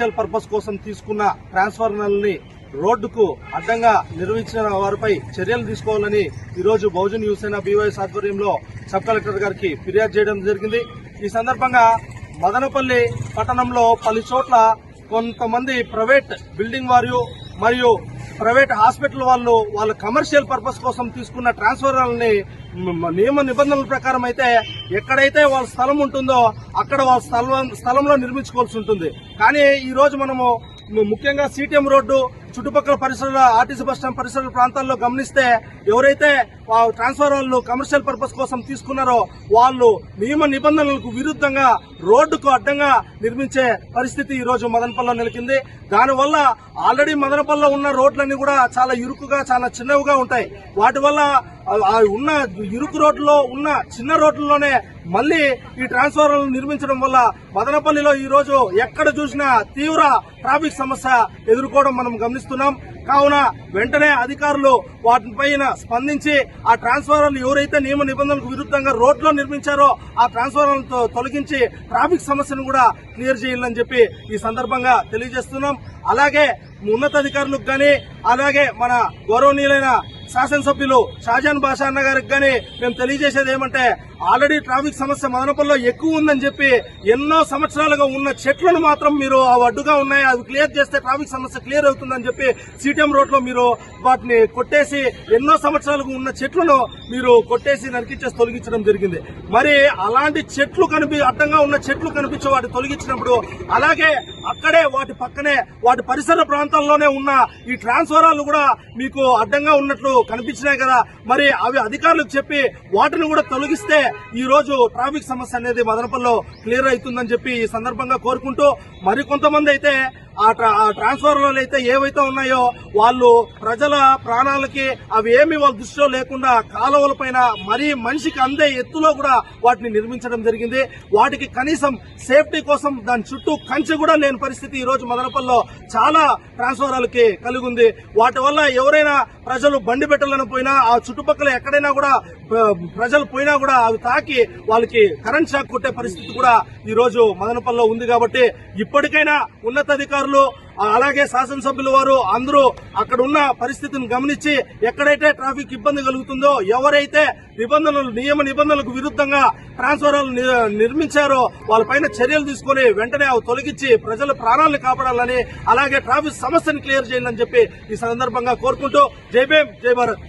Commercial purpose కోసం తీసుకున్న ట్రాన్స్ఫార్మర్ని రోడ్డుకు అడ్డంగా నిర్వహించిన వారిపై చర్యలు తీసుకోవాలని ఈరోజు బహుజన్ యువసేన బీవైఎస్ ఆధ్వర్యంలో సబ్ కలెక్టర్ గారికి ఫిర్యాదు చేయడం జరిగింది. ఈ సందర్భంగా మదనపల్లి పట్టణంలో పలు చోట్ల కొంతమంది ప్రైవేట్ బిల్డింగ్ వారు మరియు ప్రైవేట్ హాస్పిటల్ వాళ్ళు వాళ్ళ కమర్షియల్ పర్పస్ కోసం తీసుకున్న ట్రాన్స్ఫర్లని నియమ నిబంధనల ప్రకారం అయితే ఎక్కడైతే వాళ్ళ స్థలం ఉంటుందో అక్కడ వాళ్ళ స్థలం స్థలంలో నిర్మించుకోవాల్సి ఉంటుంది. కానీ ఈ రోజు మనము ముఖ్యంగా సిటిఎం రోడ్డు చుట్టుపక్కల పరిసరాల ఆర్టీసీ బస్ స్టాండ్ పరిసర ప్రాంతాల్లో గమనిస్తే ఎవరైతే ట్రాన్స్ఫర్ వాళ్ళు కమర్షియల్ పర్పస్ కోసం తీసుకున్నారో వాళ్ళు నియమ నిబంధనలకు విరుద్ధంగా రోడ్డుకు అడ్డంగా నిర్మించే పరిస్థితి ఈ రోజు మదనపల్లిలో నెలకొంది. దానివల్ల ఆల్రెడీ మదనపల్లిలో ఉన్న రోడ్లన్నీ కూడా చాలా ఇరుకుగా చాలా చిన్నవిగా ఉంటాయి. వాటి వల్ల ఉన్న ఇరుకు రోడ్లో ఉన్న చిన్న రోడ్లలోనే మళ్ళీ ఈ ట్రాన్స్ఫార్మర్లు నిర్మించడం వల్ల మదనపల్లిలో ఈ రోజు ఎక్కడ చూసినా తీవ్ర ట్రాఫిక్ సమస్య ఎదుర్కోవడం మనం గమనిస్తున్నాం. కావున వెంటనే అధికారులు వాటిపైన స్పందించి ఆ ట్రాన్స్ఫార్మర్లు ఎవరైతే నియమ నిబంధనలకు విరుద్ధంగా రోడ్లో నిర్మించారో ఆ ట్రాన్స్ఫార్మర్లను తొలగించి ట్రాఫిక్ సమస్యను కూడా క్లియర్ చేయాలని చెప్పి ఈ సందర్భంగా తెలియజేస్తున్నాం. అలాగే ఉన్నతాధికారులకు కానీ అలాగే మన గౌరవనీయులైన శాసనసభ్యులు షాజాన్ బాషా అన్న గారికి కానీ మేము తెలియజేసేది ఏమంటే ఆల్రెడీ ట్రాఫిక్ సమస్య మదనపల్లిలో ఎక్కువ ఉందని చెప్పి ఎన్నో సంవత్సరాలుగా ఉన్న చెట్లను మాత్రం మీరు ఆ అడ్డుగా ఉన్నాయి అవి క్లియర్ చేస్తే ట్రాఫిక్ సమస్య క్లియర్ అవుతుందని చెప్పి సిటిఎం రోడ్లో మీరు వాటిని కొట్టేసి ఎన్నో సంవత్సరాలుగా ఉన్న చెట్లను మీరు కొట్టేసి నరికించేసి తొలగించడం జరిగింది. మరి అలాంటి చెట్లు కనిపి అడ్డంగా ఉన్న చెట్లు కనిపించే వాటి తొలగించినప్పుడు అలాగే అక్కడే వాటి పక్కనే వాటి పరిసర ప్రాంతాల్లోనే ఉన్న ఈ ట్రాన్స్ఫారాలు కూడా మీకు అడ్డంగా ఉన్నట్లు కనిపించినాయి కదా. మరి అవి అధికారులకు చెప్పి వాటిని కూడా తొలగిస్తే ఈ రోజు ట్రాఫిక్ సమస్య అనేది మదనపల్లిలో క్లియర్ అవుతుందని చెప్పి ఈ సందర్భంగా కోరుకుంటూ మరి కొంతమంది అయితే ఆ ట్రా- ఆ ట్రాన్స్ఫార్మర్లు అయితే ఏవైతే ఉన్నాయో వాళ్ళు ప్రజల ప్రాణాలకి అవి ఏమి వాళ్ళ దృష్టిలో లేకుండా కాలువల పైన మరీ మనిషికి అందే ఎత్తులో కూడా వాటిని నిర్మించడం జరిగింది. వాటికి కనీసం సేఫ్టీ కోసం దాని చుట్టూ కంచె కూడా లేని పరిస్థితి ఈ రోజు మదనపల్లిలో చాలా ట్రాన్స్ఫార్మర్లకి కలిగి ఉంది వాటి వల్ల ఎవరైనా ప్రజలు బండి పెట్టాలని పోయినా ఆ చుట్టుపక్కల ఎక్కడైనా కూడా ప్రజలు పోయినా కూడా అవి తాకి వాళ్ళకి కరెంట్ షాక్ కొట్టే పరిస్థితి కూడా ఈ రోజు మదనపల్లిలో ఉంది కాబట్టి ఇప్పటికైనా ఉన్నతాధికారులు అధికారులు అలాగే శాసనసభ్యుల వారు అందరూ అక్కడ ఉన్న పరిస్థితిని గమనించి ఎక్కడైతే ట్రాఫిక్ ఇబ్బంది కలుగుతుందో ఎవరైతే నిబంధనలు నియమ నిబంధనలకు విరుద్ధంగా ట్రాన్స్ఫార్మర్లు ని- నిర్మించారో వాళ్ళపైన చర్యలు తీసుకొని వెంటనే అవి తొలగించి ప్రజల ప్రాణాలను కాపాడాలని అలాగే ట్రాఫిక్ సమస్యను క్లియర్ చేయాలని చెప్పి ఈ సందర్భంగా కోరుకుంటూ జై భీమ్ జై భారత్.